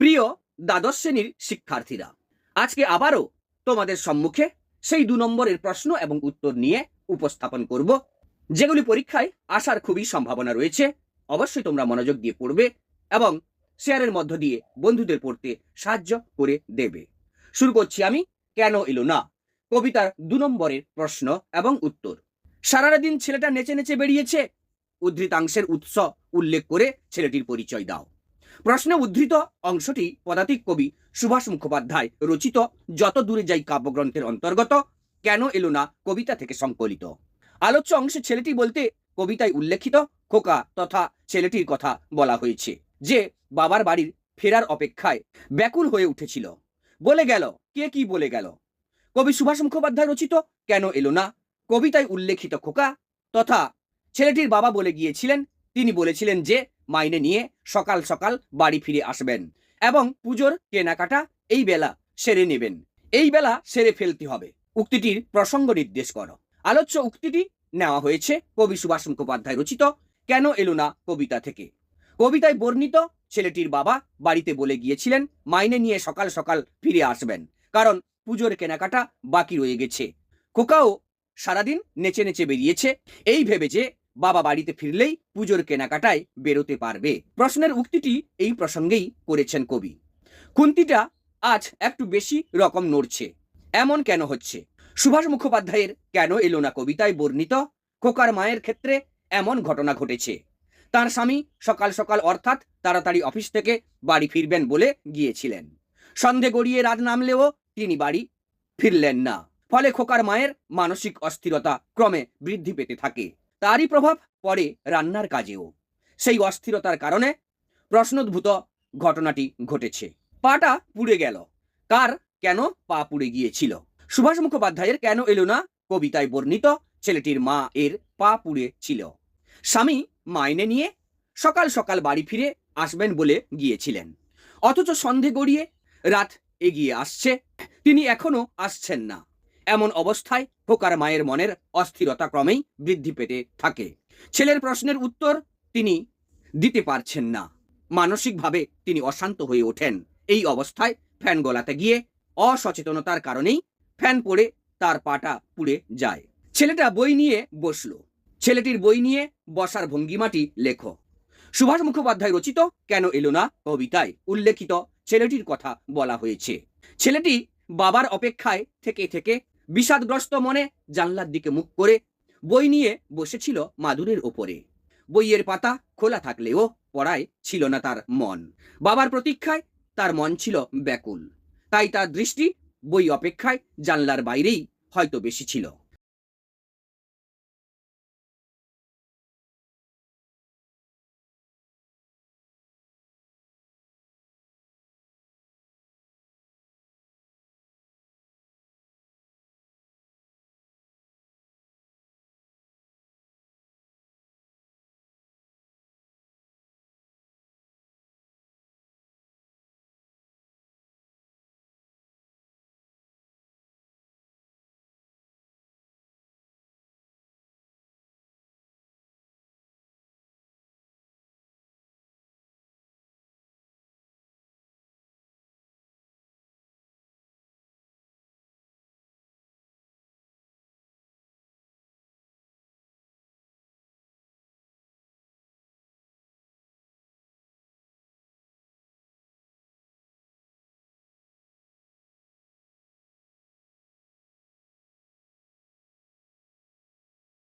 প্রিয় দ্বাদশ শ্রেণির শিক্ষার্থীরা, আজকে আবারও তোমাদের সম্মুখে সেই দু নম্বরের প্রশ্ন এবং উত্তর নিয়ে উপস্থাপন করব। যেগুলি পরীক্ষায় আসার খুবই সম্ভাবনা রয়েছে, অবশ্যই তোমরা মনোযোগ দিয়ে পড়বে এবং শেয়ারের মধ্য দিয়ে বন্ধুদের পড়তে সাহায্য করে দেবে। শুরু করছি আমি, কেন এলো না? কবিতার দু নম্বরের প্রশ্ন এবং উত্তর। সারাটা দিন ছেলেটা নেচে নেচে বেরিয়েছে উদ্ধৃতাংশের উৎস উল্লেখ করে ছেলেটির পরিচয় দাও। প্রশ্নে উদ্ধৃত অংশটি পদাতিক কবি সুভাষ মুখোপাধ্যায় রচিত যত দূরে যাই কাব্যগ্রন্থের অন্তর্গত, কেন এলো না কবিতা থেকে সংকলিত? আলোচ্য অংশে ছেলেটি বলতে কবিতায় উল্লেখিত খোকা তথা ছেলেটির কথা বলা হয়েছে, যে বাবার বাড়ির ফেরার অপেক্ষায় ব্যাকুল হয়ে উঠেছিল। বলে গেল, কে কি বলে গেল? কবি সুভাষ মুখোপাধ্যায় রচিত কেন এলো না? কবিতায় উল্লেখিত খোকা তথা ছেলেটির বাবা বলে গিয়েছিলেন, তিনি বলেছিলেন যে মাইনে নিয়ে সকাল সকাল বাড়ি ফিরে আসবেন এবং পুজোর কেনাকাটা এই বেলা সেরে নেবেন। এই বেলা সেরে ফেলতে হবে। উক্তিটির প্রসঙ্গ নির্দেশ করো। আলোচ্য উক্তিটি নেওয়া হয়েছে কবি সুভাষ মুখোপাধ্যায় রচিত কেন এলো না কবিতা থেকে? কবিতায় বর্ণিত ছেলেটির বাবা বাড়িতে বলে গিয়েছিলেন, মাইনে নিয়ে সকাল সকাল ফিরে আসবেন, কারণ পুজোর কেনাকাটা বাকি রয়ে গেছে। খোকাও সারাদিন নেচে নেচে বেরিয়েছে। এই ভেবে যে বাবা বাড়িতে ফিরলেই পুজোর কেনাকাটায় বেরোতে পারবে। প্রশ্নের উক্তিটি এই প্রসঙ্গেই করেছেন কবি। খুন্তিটা আজ একটু বেশি রকম নড়ছে। এমন কেন হচ্ছে? সুভাষ মুখোপাধ্যায়ের কেন এলো না কবিতায় বর্ণিত? খোকার মায়ের ক্ষেত্রে এমন ঘটনা ঘটেছে। তার স্বামী সকাল সকাল অর্থাৎ তাড়াতাড়ি অফিস থেকে বাড়ি ফিরবেন বলে গিয়েছিলেন। সন্ধে গড়িয়ে রাত নামলেও তিনি বাড়ি ফিরলেন না। ফলে খোকার মায়ের মানসিক অস্থিরতা ক্রমে বৃদ্ধি পেতে থাকে। তারই প্রভাব পড়ে রান্নার কাজেও। সেই অস্থিরতার কারণে প্রশ্নোদ্ভূত ঘটনাটি ঘটেছে। পাটা পুড়ে গেল। কার কেন পা পুড়ে গিয়েছিল? সুভাষ মুখোপাধ্যায়ের কেন এলো না কবিতায় বর্ণিত ছেলেটির মা এর পা পুড়ে ছিল। স্বামী মাইনে নিয়ে সকাল সকাল বাড়ি ফিরে আসবেন বলে গিয়েছিলেন। অথচ সন্ধে গড়িয়ে রাত এগিয়ে আসছে। তিনি এখনও আসছেন না। এমন অবস্থায় খোকার মায়ের মনের অস্থিরতা ক্রমেই বৃদ্ধি পেতে থাকে। ছেলের প্রশ্নের উত্তর তিনি দিতে পারছেন না। মানসিকভাবে তিনি অশান্ত হয়ে ওঠেন। এই অবস্থায় ফ্যান গলাতে গিয়ে অসচেতনতার কারণেই ফ্যান পড়ে তার পাটা পুড়ে যায়। ছেলেটা বই নিয়ে বসল। ছেলেটির বই নিয়ে বসার ভঙ্গিমাটি লেখো। সুভাষ মুখোপাধ্যায় রচিত কেন এলো না কবিতায় উল্লেখিত ছেলেটির কথা বলা হয়েছে। ছেলেটি বাবার অপেক্ষায় থেকে থেকে বিষাদগ্রস্ত মনে জানলার দিকে মুখ করে বই নিয়ে বসেছিল মাদুরের ওপরে। বইয়ের পাতা খোলা থাকলেও পড়ায় ছিল না তার মন। বাবার প্রতীক্ষায় তার মন ছিল ব্যাকুল। তাই তার দৃষ্টি বই অপেক্ষায় জানলার বাইরেই হয়তো বেশি ছিল।